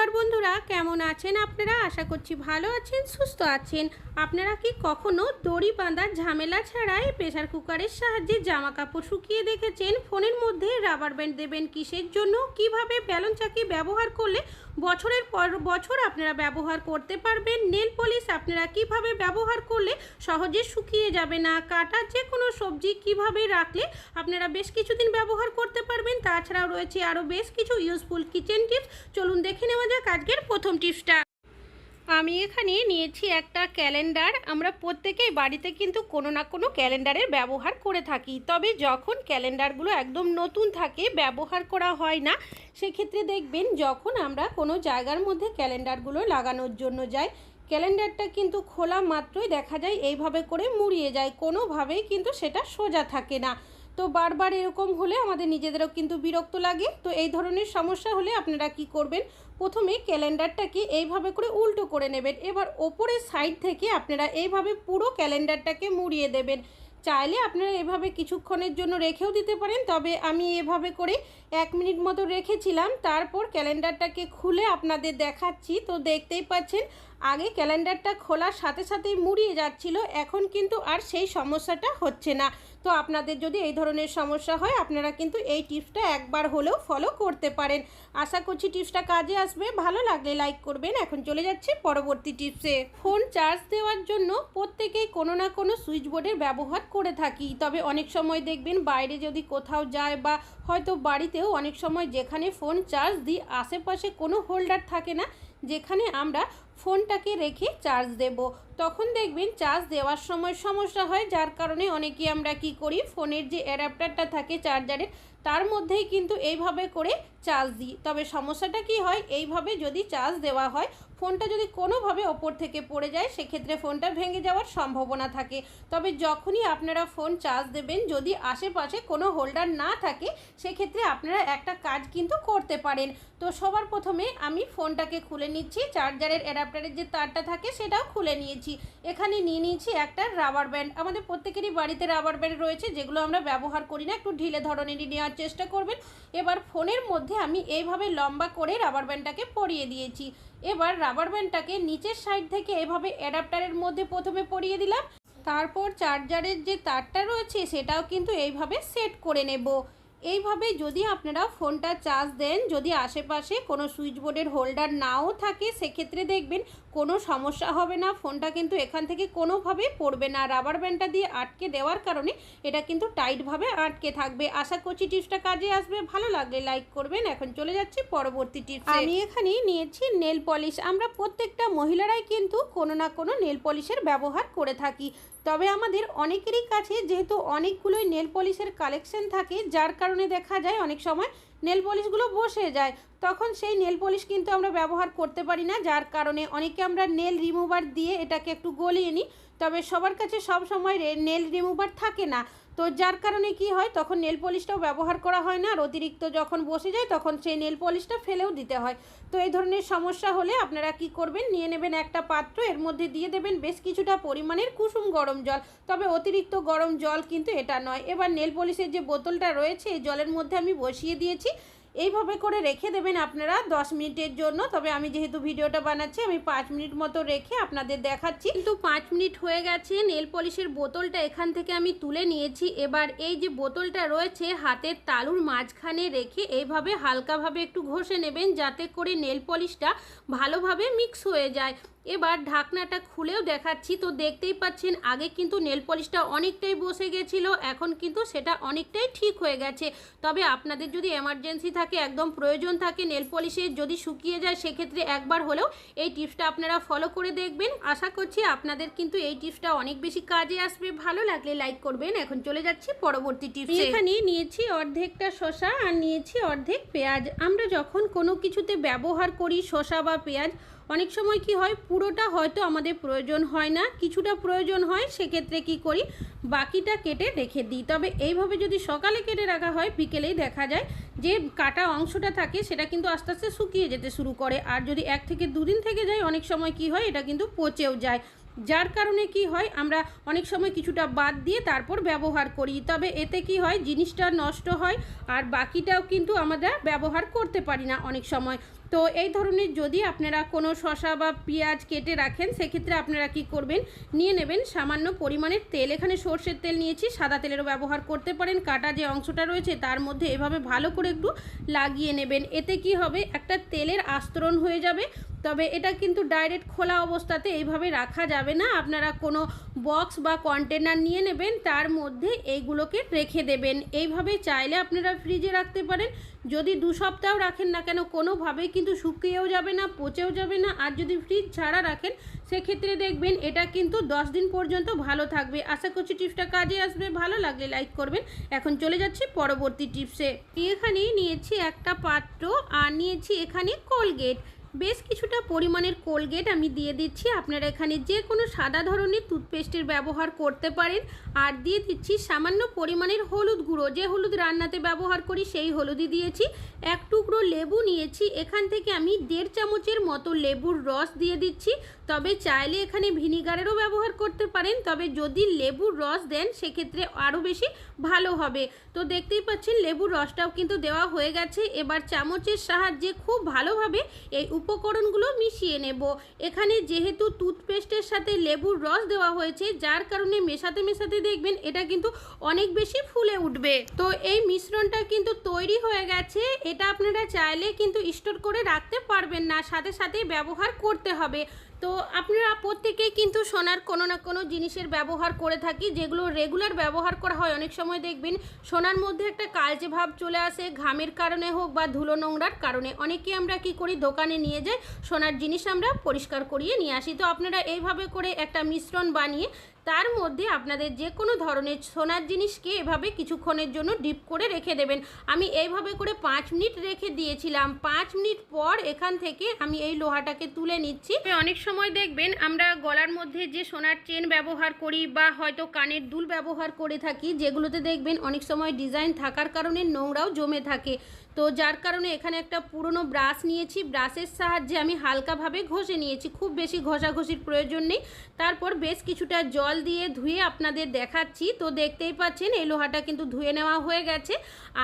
নমস্কার বন্ধুরা, কেমন আছেন আপনারা? আশা করছি ভালো আছেন, সুস্থ আছেন। আপনারা কি কখনো দড়ি বাঁধার ঝামেলা ছাড়াই প্রেসার কুকারের সাহায্যে জামা কাপড় শুকিয়ে দেখেছেন? ফোনের মধ্যে রাবার ব্যান্ড দেবেন কিসের জন্য? কীভাবে ব্যালন চাকি ব্যবহার করলে বছরের পর বছর আপনারা ব্যবহার করতে পারবেন? নেল পলিশ আপনারা কীভাবে ব্যবহার করলে সহজে শুকিয়ে যাবে না? কাটা যে কোনো সবজি কীভাবে রাখলে আপনারা বেশ কিছুদিন ব্যবহার করতে পারবেন? তাছাড়াও রয়েছে আরও বেশ কিছু ইউজফুল কিচেন টিপস চলুন দেখে নেওয়া যাক আজকের প্রথম টিপসটা। আমি এখানে নিয়েছি একটা ক্যালেন্ডার। আমরা প্রত্যেকেই বাড়িতে কিন্তু কোনো না কোনো ক্যালেন্ডারের ব্যবহার করে থাকি। তবে যখন ক্যালেন্ডারগুলো একদম নতুন থাকে, ব্যবহার করা হয় না, সেক্ষেত্রে দেখবেন যখন আমরা কোনো জায়গার মধ্যে ক্যালেন্ডারগুলো লাগানোর জন্য যাই, ক্যালেন্ডারটা কিন্তু খোলা মাত্রই দেখা যায়, এইভাবে করে মুড়িয়ে যায়। কোনোভাবেই কিন্তু সেটা সোজা থাকে না। তো বারবার এরকম হলে আমাদের নিজেদেরও কিন্তু বিরক্ত লাগে। তো এই ধরনের সমস্যা হলে আপনারা কি করবেন? প্রথমে ক্যালেন্ডারটাকে এইভাবে করে উল্টো করে নেবেন। এবার ওপরের সাইড থেকে আপনারা এইভাবে পুরো ক্যালেন্ডারটাকে মুড়িয়ে দেবেন। চাইলে আপনারা এভাবে কিছুক্ষণের জন্য রেখেও দিতে পারেন, তবে আমি এভাবে করে এক মিনিট মতো রেখেছিলাম। তারপর ক্যালেন্ডারটাকে খুলে আপনাদের দেখাচ্ছি। তো দেখতেই পাচ্ছেন আগে ক্যালেন্ডারটা খোলার সাথে সাথেই মুড়িয়ে যাচ্ছিল, এখন কিন্তু আর সেই সমস্যাটা হচ্ছে না। তো আপনাদের যদি এই ধরনের সমস্যা হয়, আপনারা কিন্তু এই টিপসটা একবার হলেও ফলো করতে পারেন। আশা করছি টিপসটা কাজে আসবে। ভালো লাগলে লাইক করবেন। এখন চলে যাচ্ছে পরবর্তী টিপসে। ফোন চার্জ দেওয়ার জন্য প্রত্যেকেই কোনো না কোনো সুইচ বোর্ডের ব্যবহার করে থাকি। তবে অনেক সময় দেখবেন বাইরে যদি কোথাও যায় বা হয়তো বাড়িতেও অনেক সময় যেখানে ফোন চার্জ দিই আশেপাশে কোনো হোল্ডার থাকে না যেখানে আমরা ফোনটাকে রেখে চার্জ দেব। তখন দেখবেন চার্জ দেওয়ার সময় সমস্যা হয়, যার কারণে অনেকেই আমরা কি করি, ফোনের যে অ্যাডাপ্টারটা থাকে চার্জারের তার মধ্যেই কিন্তু এইভাবে করে চার্জ দিই। তবে সমস্যাটা কি হয়? এইভাবে যদি চার্জ দেওয়া হয় ফোনটা যদি কোনোভাবে ওপর থেকে পড়ে যায়, সেক্ষেত্রে ফোনটা ভেঙে যাওয়ার সম্ভাবনা থাকে। তবে যখনই আপনারা ফোন চার্জ দেবেন, যদি আশেপাশে কোনো হোল্ডার না থাকে, সেক্ষেত্রে আপনারা একটা কাজ কিন্তু করতে পারেন। তো সবার প্রথমে আমি ফোনটাকে খুলে নিচ্ছি। চার্জারের অ্যাডাপ্টারের যে তারটা থাকে, সেটাও খুলে নিয়েছি। এখানে নিয়ে নিয়েছি একটা রাবার ব্যান্ড আমাদের প্রত্যেকেরই বাড়িতে রাবার ব্যান্ড রয়েছে, যেগুলো আমরা ব্যবহার করি না। একটু ঢিলে ধরনেরই নেওয়ার চেষ্টা করবেন। এবার ফোনের মধ্যে আমি এইভাবে লম্বা করে রাবার ব্যান্ডটাকে পরিয়ে দিয়েছি। এবার রাবার ব্যান্ডটাকে নিচের সাইড থেকে এভাবে অ্যাডাপ্টারের মধ্যে প্রথমে পরিয়ে দিলাম। তারপর চার্জারের যে তারটা রয়েছে, সেটাও কিন্তু এইভাবে সেট করে নেব। এইভাবে যদি আপনারা ফোনটা চার্জ দেন, যদি আশেপাশে কোনো সুইচ বোর্ডের হোল্ডার নাও থাকে, সেক্ষেত্রে দেখবেন কোনো সমস্যা হবে না, ফোনটা কিন্তু এখান থেকে কোনোভাবে পড়বে না। রাবার ব্যান্ডটা দিয়ে আটকে দেওয়ার কারণে এটা কিন্তু টাইটভাবে আটকে থাকবে। আশা করছি টিপসটা কাজে আসবে। ভালো লাগলে লাইক করবেন। এখন চলে যাচ্ছি পরবর্তী টিপস আমি এখানে নিয়েছি নেল পলিশ আমরা প্রত্যেকটা মহিলারাই কিন্তু কোনো না কোনো নেল পলিশের ব্যবহার করে থাকি। তবে আমাদের অনেকেরই কাছে যেহেতু অনেকগুলোই নেল পলিশের কালেকশন থাকে, যার কারণে দেখা যায় অনেক সময় নেল পলিশগুলো বসে যায়। তখন সেই নেল পলিশ কিন্তু আমরা ব্যবহার করতে পারি না। যার কারণে অনেকে আমরা নেল রিমুভার দিয়ে এটাকে একটু গলিয়ে নিই। তবে সবার কাছে সব সময় নেল রিমুভার থাকে না। তো যার কারণে কি হয়, তখন নেল পলিশটাও ব্যবহার করা হয় না। আর অতিরিক্ত যখন বসে যায়, তখন সেই নেল পলিশটা ফেলেও দিতে হয়। তো এই ধরনের সমস্যা হলে আপনারা কি করবেন? নিয়ে নেবেন একটা পাত্র, এর মধ্যে দিয়ে দেবেন বেশ কিছুটা পরিমাণের কুসুম গরম জল। তবে অতিরিক্ত গরম জল কিন্তু এটা নয়। এবার নেল পলিশের যে বোতলটা রয়েছে, এই জলের মধ্যে আমি বসিয়ে দিয়েছি। এইভাবে করে রেখে দেবেন আপনারা দশ মিনিটের জন্য। তবে আমি যেহেতু ভিডিওটা বানাচ্ছি, আমি পাঁচ মিনিট মতো রেখে আপনাদের দেখাচ্ছি। কিন্তু পাঁচ মিনিট হয়ে গেছে, নেল পলিশের বোতলটা এখান থেকে আমি তুলে নিয়েছি। এবার এই যে বোতলটা রয়েছে, হাতের তালুর মাঝখানে রেখে এইভাবে হালকাভাবে একটু ঘষে নেবেন, যাতে করে নেল পলিশটা ভালোভাবে মিক্স হয়ে যায়। এবার ঢাকনাটা খুলেও দেখাচ্ছি। তো দেখতেই পাচ্ছেন, আগে কিন্তু নেল পলিশটা অনেকটাই বসে গেছিল, এখন কিন্তু সেটা অনেকটাই ঠিক হয়ে গেছে। তবে আপনাদের যদি এমার্জেন্সি থাকে, একদম প্রয়োজন থাকে নেল পলিশের যদি শুকিয়ে যায়, সেক্ষেত্রে একবার হলেও এই টিপসটা আপনারা ফলো করে দেখবেন। আশা করছি আপনাদের কিন্তু এই টিপসটা অনেক বেশি কাজে আসবে। ভালো লাগলে লাইক করবেন। এখন চলে যাচ্ছি পরবর্তী টিপস। এখানে নিয়েছি অর্ধেকটা শশা আর নিয়েছি অর্ধেক পেঁয়াজ। আমরা যখন কোনো কিছুতে ব্যবহার করি শশা বা পেঁয়াজ অনেক সময় কি হয়, পুরোটা হয়তো আমাদের প্রয়োজন হয় না, কিছুটা প্রয়োজন হয়, সেক্ষেত্রে কি করি, বাকিটা কেটে রেখে দিই। তবে এইভাবে যদি সকালে কেটে রাখা হয়, বিকেলেই দেখা যায় যে কাটা অংশটা থাকে, সেটা কিন্তু আস্তে আস্তে শুকিয়ে যেতে শুরু করে। আর যদি এক থেকে দুদিন থেকে যায়, অনেক সময় কি হয়, এটা কিন্তু পচেও যায়। যার কারণে কি হয়, আমরা অনেক সময় কিছুটা বাদ দিয়ে তারপর ব্যবহার করি। তবে এতে কি হয়, জিনিসটা নষ্ট হয়, আর বাকিটাও কিন্তু আমরা ব্যবহার করতে পারি না অনেক সময়। তো এই ধরনের যদি আপনারা কোনো শশা বা পেঁয়াজ কেটে রাখেন, সেক্ষেত্রে আপনারা কি করবেন? নিয়ে নেবেন সামান্য পরিমাণের তেল। এখানে সর্ষের তেল নিয়েছি, সাদা তেলেরও ব্যবহার করতে পারেন। কাটা যে অংশটা রয়েছে, তার মধ্যে এভাবে ভালো করে একটু লাগিয়ে নেবেন। এতে কি হবে? একটা তেলের আস্তরণ হয়ে যাবে। তবে এটা কিন্তু ডাইরেক্ট খোলা অবস্থাতে এইভাবে রাখা যাবে না। আপনারা কোনো বক্স বা কন্টেনার নিয়ে নেবেন, তার মধ্যে এইগুলোকে রেখে দেবেন। এইভাবে চাইলে আপনারা ফ্রিজে রাখতে পারেন। যদি দু সপ্তাহ রাখেন না কেন, কোনোভাবেই কিন্তু শুকিয়েও যাবে না, পচেও যাবে না। আর যদি ফ্রিজ ছাড়া রাখেন, সেক্ষেত্রে দেখবেন এটা কিন্তু দশ দিন পর্যন্ত ভালো থাকবে। আশা করছি টিপসটা কাজে আসবে। ভালো লাগলে লাইক করবেন। এখন চলে যাচ্ছি পরবর্তী টিপসে। এখানে নিয়েছি একটা পাত্র আর নিয়েছি এখানে কোলগেট। বেশ কিছুটা পরিমাণের কোলগেট আমি দিয়ে দিচ্ছি। আপনারা এখানে যে কোনো সাদা ধরনের টুথপেস্টের ব্যবহার করতে পারেন। আর দিয়ে দিচ্ছি সামান্য পরিমাণের হলুদ গুঁড়ো। যে হলুদ রান্নাতে ব্যবহার করি, সেই হলুদই দিয়েছি। এক টুকরো লেবু নিয়েছি। এখান থেকে আমি দেড় চামচের মতো লেবুর রস দিয়ে দিচ্ছি। তবে চাইলে এখানে ভিনিগারেরও ব্যবহার করতে পারেন, তবে যদি লেবুর রস দেন, সেক্ষেত্রে আরও বেশি ভালো হবে। তো দেখতেই পাচ্ছেন, লেবুর রসটাও কিন্তু দেওয়া হয়ে গেছে। এবার চামচের সাহায্যে খুব ভালোভাবে এই উপকরণগুলো মিশিয়ে নেব। এখানে যেহেতু টুথপেস্টের সাথে লেবুর রস দেওয়া হয়েছে, যার কারণে মেশাতে মেশাতে দেখবেন এটা কিন্তু অনেক বেশি ফুলে উঠবে। তো এই মিশ্রণটা কিন্তু তৈরি হয়ে গেছে। এটা আপনারা চাইলে কিন্তু স্টোর করে রাখতে পারবেন না, সাথে সাথেই ব্যবহার করতে হবে। তো আপনারা প্রত্যেকেই কিন্তু সোনার কোনো না কোনো জিনিসের ব্যবহার করে থাকি, যেগুলো রেগুলার ব্যবহার করা হয়। অনেক সময় দেখবেন সোনার মধ্যে একটা কালচে ভাব চলে আসে, ঘামের কারণে হোক বা ধুলো নোংরার কারণে। অনেকেই আমরা কি করি, দোকানে নিয়ে যাই, সোনার জিনিস আমরা পরিষ্কার করিয়ে নিয়ে আসি। তো আপনারা এইভাবে করে একটা মিশ্রণ বানিয়ে তার মধ্যে আপনাদের যে কোনো ধরনের সোনার জিনিসকে এভাবে কিছুক্ষণের জন্য ডিপ করে রেখে দেবেন। আমি এইভাবে করে পাঁচ মিনিট রেখে দিয়েছিলাম। পাঁচ মিনিট পর এখান থেকে আমি এই লোহাটাকে তুলে নিচ্ছি। অনেক সময় দেখবেন আমরা গলার মধ্যে যে সোনার চেন ব্যবহার করি বা হয়তো কানের দুল ব্যবহার করে থাকি, যেগুলোতে দেখবেন অনেক সময় ডিজাইন থাকার কারণে নোংরাও জমে থাকে। তো যার কারণে এখানে একটা পুরনো ব্রাশ নিয়েছি। ব্রাশের সাহায্যে আমি হালকাভাবে ঘষে নিয়েছি। খুব বেশি ঘষাঘষির প্রয়োজন নেই। তারপর বেশ কিছুটা জল দিয়ে ধুয়ে আপনাদের দেখাচ্ছি। তো দেখতেই পাচ্ছেন, এই লোহাটা কিন্তু ধুয়ে নেওয়া হয়ে গেছে।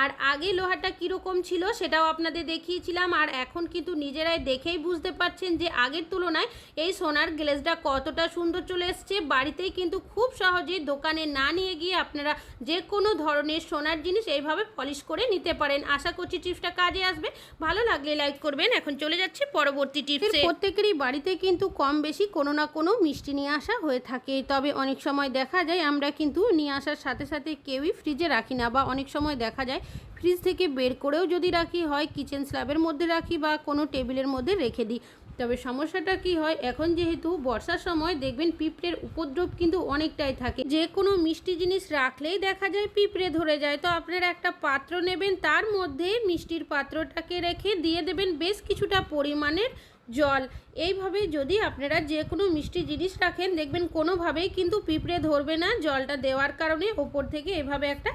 আর আগে লোহাটা কীরকম ছিল সেটাও আপনাদের দেখিয়েছিলাম। আর এখন কিন্তু নিজেরাই দেখেই বুঝতে পারছেন যে আগের তুলনায় এই সোনার গ্লেজটা কতটা সুন্দর চলে এসছে। বাড়িতেই কিন্তু খুব সহজেই দোকানে না নিয়ে গিয়ে আপনারা যে কোনো ধরনের সোনার জিনিস এইভাবে পলিশ করে নিতে পারেন। আশা করছি টিপসটা কাজে আসবে। ভালো লাগলে লাইক করবেন। এখন চলে যাচ্ছে পরবর্তী টিপসে প্রত্যেকেরই বাড়িতে কিন্তু কম বেশি কোনো না কোনো মিষ্টি নিয়ে আসা হয়ে থাকে। তবে অনেক সময় দেখা যায় আমরা কিন্তু নিয়ে আসার সাথে সাথে কেউই ফ্রিজে রাখি না বা অনেক সময় দেখা যায় ফ্রিজ থেকে বের করেও যদি রাখি হয় কিচেন স্ল্যাবের মধ্যে রাখি বা কোনো টেবিলের মধ্যে রেখে দিই। তবে সমস্যাটা কি হয়? এখন যেহেতু বর্ষার সময় দেখবেন পিঁপড়ের উপদ্রব কিন্তু অনেকটাই থাকে। যে কোনো মিষ্টি জিনিস রাখলেই দেখা যায় পিঁপড়ে ধরে যায়। তো আপনারা একটা পাত্র নেবেন, তার মধ্যে মিষ্টির পাত্রটাকে রেখে দিয়ে দেবেন বেশ কিছুটা পরিমাণের জল। এইভাবে যদি আপনারা যে কোনো মিষ্টি জিনিস রাখেন, দেখবেন কোনোভাবেই কিন্তু পিঁপড়ে ধরবে না। জলটা দেওয়ার কারণে ওপর থেকে এভাবে একটা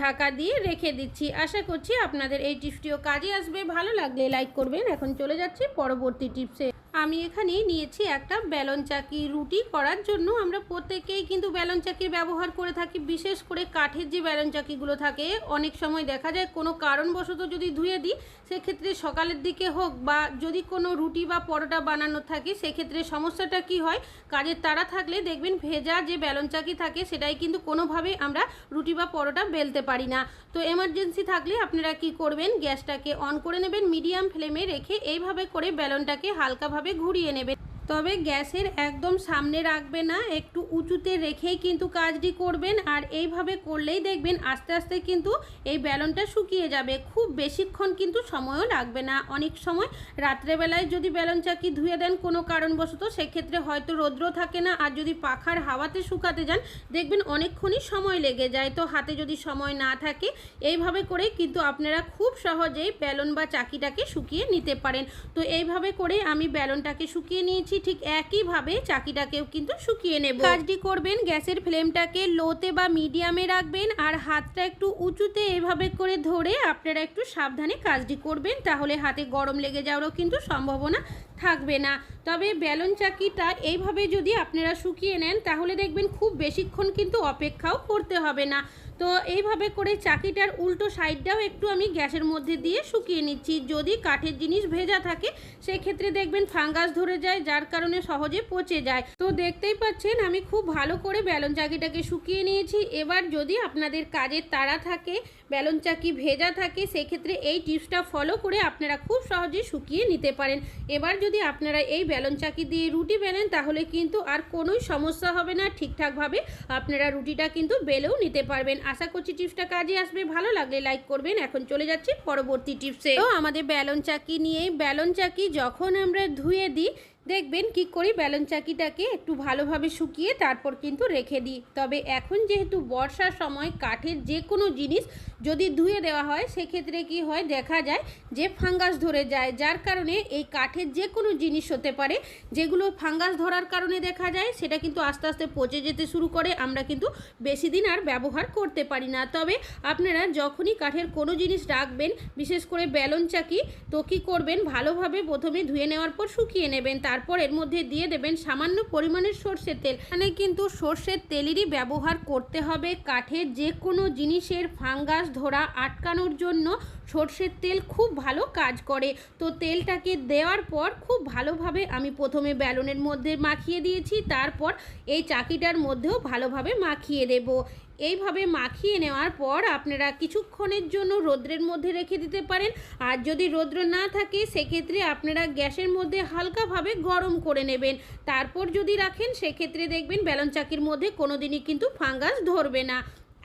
ঢাকা দিয়ে রেখে দিচ্ছি। আশা করছি আপনাদের এই টিপসটিও কাজে আসবে। ভালো লাগলে লাইক করবেন। এখন চলে যাচ্ছি পরবর্তী টিপসে। আমি এখানে নিয়েছি একটা ব্যালন চাকি। রুটি করার জন্য আমরা প্রত্যেকেই কিন্তু ব্যালন চাকির ব্যবহার করে থাকি, বিশেষ করে কাঠের যে ব্যালন চাকিগুলো থাকে। অনেক সময় দেখা যায় কোনো কারণবশত যদি ধুয়ে দিই, সেক্ষেত্রে সকালের দিকে হোক বা যদি কোনো রুটি বা পরোটা বানানো থাকে, সেক্ষেত্রে সমস্যাটা কি হয়? কাজের তারা থাকলে দেখবেন ভেজা যে ব্যালন চাকি থাকে, সেটাই কিন্তু কোনোভাবে আমরা রুটি বা পরোটা বেলতে পারি না। তো এমার্জেন্সি থাকলে আপনারা কি করবেন? গ্যাসটাকে অন করে নেবেন, মিডিয়াম ফ্লেমে রেখে এইভাবে করে বেলনটাকে হালকাভাবে ঘুরিয়ে নেবেন তবে গ্যাসের একদম সামনে রাখবে না, একটু উঁচুতে রেখেই কিন্তু কাজটি করবেন আর এইভাবে করলেই দেখবেন আস্তে আস্তে কিন্তু এই ব্যালনটা শুকিয়ে যাবে। খুব বেশিক্ষণ কিন্তু সময়ও লাগবে না। অনেক সময় রাত্রেবেলায় যদি ব্যালন চাকি ধুয়ে দেন কোনো কারণবশত, সেক্ষেত্রে হয়তো রৌদ্র থাকে না আর যদি পাখার হাওয়াতে শুকাতে যান, দেখবেন অনেকক্ষণই সময় লেগে যায়। তো হাতে যদি সময় না থাকে, এইভাবে করে কিন্তু আপনারা খুব সহজেই ব্যালন বা চাকিটাকে শুকিয়ে নিতে পারেন। তো এইভাবে করে আমি ব্যালনটাকে শুকিয়ে নিয়েছি। ঠিক একইভাবে চাকিটাকেও কিন্তু শুকিয়ে নেব। কাজটি করবেন, গ্যাসের ফ্লেমটাকে লোতে বা মিডিয়ামে রাখবেন আর হাতটা একটু উঁচুতে এভাবে করে ধরে আপনারা একটু সাবধানে কাজটি করবেন, তাহলে হাতে গরম লেগে যাওয়ারও কিন্তু সম্ভাবনা থাকবে না। তবে বেলন চাকিটা এইভাবে যদি আপনারা শুকিয়ে নেন, তাহলে দেখবেন খুব বেশিক্ষণ কিন্তু অপেক্ষাও করতে হবে না। তো এইভাবে করে চাকিটার উল্টো সাইডটাও একটু আমি গ্যাসের মধ্যে দিয়ে শুকিয়ে নিচ্ছি। যদি কাঠের জিনিস ভেজা থাকে, সেক্ষেত্রে দেখবেন ফাঙ্গাস ধরে যায়, যার কারণে সহজে পচে যায়। তো দেখতেই পাচ্ছেন, আমি খুব ভালো করে বেলন চাকিটাকে শুকিয়ে নিয়েছি। এবার যদি আপনাদের কাজের তাড়া থাকে বেলন চাকি ভেজা থাকে, সেক্ষেত্রে এই টিপসটা ফলো করে আপনারা খুব সহজে শুকিয়ে নিতে পারেন। এবার যদি আপনারা এই বেলন চাকি দিয়ে রুটি বেলেন, তাহলে কিন্তু আর কোনোই সমস্যা হবে না। ঠিকঠাকভাবে আপনারা রুটিটা কিন্তু বেলেও নিতে পারবেন। আশা করছি টিপসটা কাজে আসবে। ভালো লাগলে লাইক করবেন। এখন চলে যাচ্ছি পরবর্তী টিপসে। তো আমাদের বেলন চাকি নিয়ে, বেলন চাকি যখন আমরা ধুয়ে দিই দেখবেন কি করি, বেলন চাকিটাকে একটু ভালোভাবে শুকিয়ে তারপর কিন্তু রেখে দিই। তবে এখন যেহেতু বর্ষার সময় কাঠের যে কোনো জিনিস যদি ধুয়ে দেওয়া হয়, সেক্ষেত্রে কি হয়, দেখা যায় যে ফাঙ্গাস ধরে যায়। যার কারণে এই কাঠের যে কোনো জিনিস হতে পারে, যেগুলো ফাঙ্গাস ধরার কারণে দেখা যায়, সেটা কিন্তু আস্তে আস্তে পচে যেতে শুরু করে। আমরা কিন্তু বেশি দিন আর ব্যবহার করতে পারি না। তবে আপনারা যখনই কাঠের কোনো জিনিস রাখবেন, বিশেষ করে বেলন চাকি, তো কী করবেন? ভালোভাবে প্রথমে ধুয়ে নেওয়ার পর শুকিয়ে নেবেন। তারপর এর মধ্যে দিয়ে দেবেন সামান্য পরিমাণের সর্ষের তেল। মানে কিন্তু সর্ষের তেলেরই ব্যবহার করতে হবে। কাঠের যে কোনো জিনিসের ফাঙ্গাস ধরা আটকানোর জন্য সর্ষের তেল খুব ভালো কাজ করে। তো তেলটাকে দেওয়ার পর খুব ভালোভাবে আমি প্রথমে ব্যালনের মধ্যে মাখিয়ে দিয়েছি। তারপর এই চাকিটার মধ্যেও ভালোভাবে মাখিয়ে দেব। এইভাবে মাখিয়ে নেওয়ার পর আপনারা কিছুক্ষণের জন্য রোদ্রের মধ্যে রেখে দিতে পারেন। আর যদি রোদ্র না থাকে, সেক্ষেত্রে আপনারা গ্যাসের মধ্যে হালকাভাবে গরম করে নেবেন। তারপর যদি রাখেন, সেক্ষেত্রে দেখবেন ব্যালন চাকির মধ্যে কোনো দিনই কিন্তু ফাঙ্গাস ধরবে না।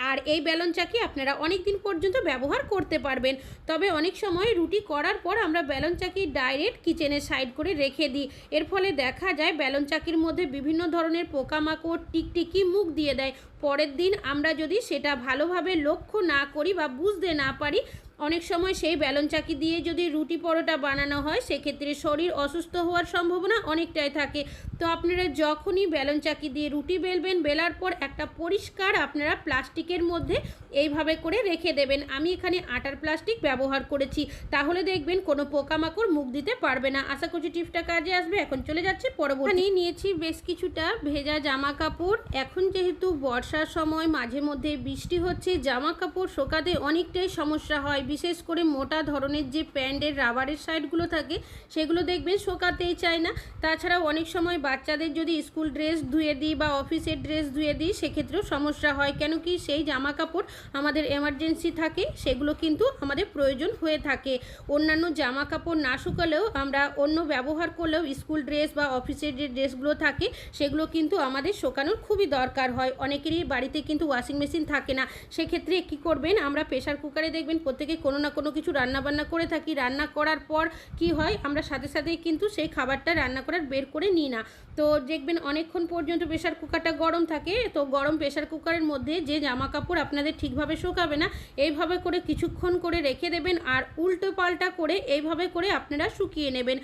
আর এই ব্যালন চাকি আপনারা অনেক দিন পর্যন্ত ব্যবহার করতে পারবেন। তবে অনেক সময় রুটি করার পর আমরা ব্যালন চাকি ডাইরেক্ট কিচেনে সাইড করে রেখে দিই। এর ফলে দেখা যায় ব্যালন চাকির মধ্যে বিভিন্ন ধরনের পোকামাকড়, টিকটিকি মুখ দিয়ে দেয়। পরের দিন আমরা যদি সেটা ভালোভাবে লক্ষ্য না করি বা বুঝতে না পারি অনেক সময় সেই ব্যালন চাকি দিয়ে যদি রুটি পরোটা বানানো হয়, সেক্ষেত্রে শরীর অসুস্থ হওয়ার সম্ভাবনা অনেকটাই থাকে। তো আপনারা যখনই ব্যালন চাকি দিয়ে রুটি বেলবেন, বেলার পর একটা পরিষ্কার আপনারা প্লাস্টিকের মধ্যে এইভাবে করে রেখে দেবেন। আমি এখানে আটার প্লাস্টিক ব্যবহার করেছি। তাহলে দেখবেন কোনো পোকামাকড় মুখ দিতে পারবে না। আশা করছি টিপসটা কাজে আসবে। এখন চলে যাচ্ছে পরবর্তী। নিয়েছি বেশ কিছুটা ভেজা জামা কাপড় এখন যেহেতু বর্ষার সময়, মাঝে মধ্যে বৃষ্টি হচ্ছে জামা কাপড় শোকাতে অনেকটাই সমস্যা হয়। বিশেষ করে মোটা ধরনের যে প্যান্টের রাবারের সাইডগুলো থাকে, সেগুলো দেখবেন শোকাতেই চায় না। তাছাড়াও অনেক সময় বাচ্চাদের যদি স্কুল ড্রেস ধুয়ে দিই বা অফিসের ড্রেস ধুয়ে দিই, সেক্ষেত্রেও সমস্যা হয়। কেন কি সেই জামা কাপড় আমাদের এমার্জেন্সি থাকে, সেগুলো কিন্তু আমাদের প্রয়োজন হয়ে থাকে। অন্যান্য জামা কাপড় না শুকালেও আমরা অন্য ব্যবহার করলেও স্কুল ড্রেস বা অফিসের যে ড্রেসগুলো থাকে, সেগুলো কিন্তু আমাদের শোকানোর খুবই দরকার হয়। অনেকেরই বাড়িতে কিন্তু ওয়াশিং মেশিন থাকে না। সেক্ষেত্রে কী করবেন, আমরা প্রেশার কুকারে দেখবেন প্রত্যেকে কোনো না কোনো কিছু রান্না বান্না করে থাকি। রান্না করার পর কি হয়, আমরা সাথে সাথেই কিন্তু সেই খাবারটা রান্না করার বের করে নিই না। তো দেখবেন অনেকক্ষণ পর্যন্ত প্রেশার কুকারটা গরম থাকে, তো গরম প্রেশার কুকারের মধ্যে যে জামা কাপড় আপনাদের ঠিকভাবে শুকাবে না, এইভাবে করে কিছুক্ষণ করে রেখে দেবেন আর উল্টো পাল্টা করে এইভাবে করে আপনারা শুকিয়ে নেবেন।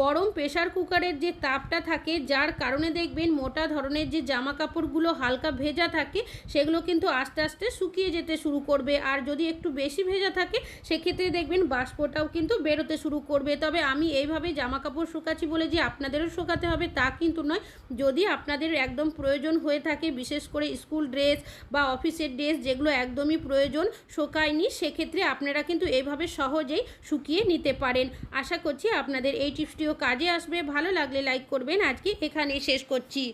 গরম প্রেশার কুকারের যে তাপটা থাকে, যার কারণে দেখবেন মোটা ধরনের যে জামা কাপড়গুলো হালকা ভেজা থাকে, সেগুলো কিন্তু আস্তে আস্তে শুকিয়ে যেতে শুরু করবে। আর যদি একটু বেশি ভেজা থাকে সেক্ষেত্রে দেখবেন বাষ্পটাও কিন্তু বেরোতে শুরু করবে। তবে আমি এইভাবে জামা কাপড় শুকাচ্ছি বলে যে আপনাদেরও শুকাতে হবে তা কিন্তু নয়। যদি আপনাদের একদম প্রয়োজন হয়ে থাকে, বিশেষ করে স্কুল ড্রেস বা অফিসের ড্রেস যেগুলো একদমই প্রয়োজন শোকায়নি, সেক্ষেত্রে আপনারা কিন্তু এইভাবে সহজেই শুকিয়ে নিতে পারেন। আশা করছি আপনাদের এই টিপসটিও কাজে আসবে। ভালো লাগলে লাইক করবেন। আজকে এখানেই শেষ করছি।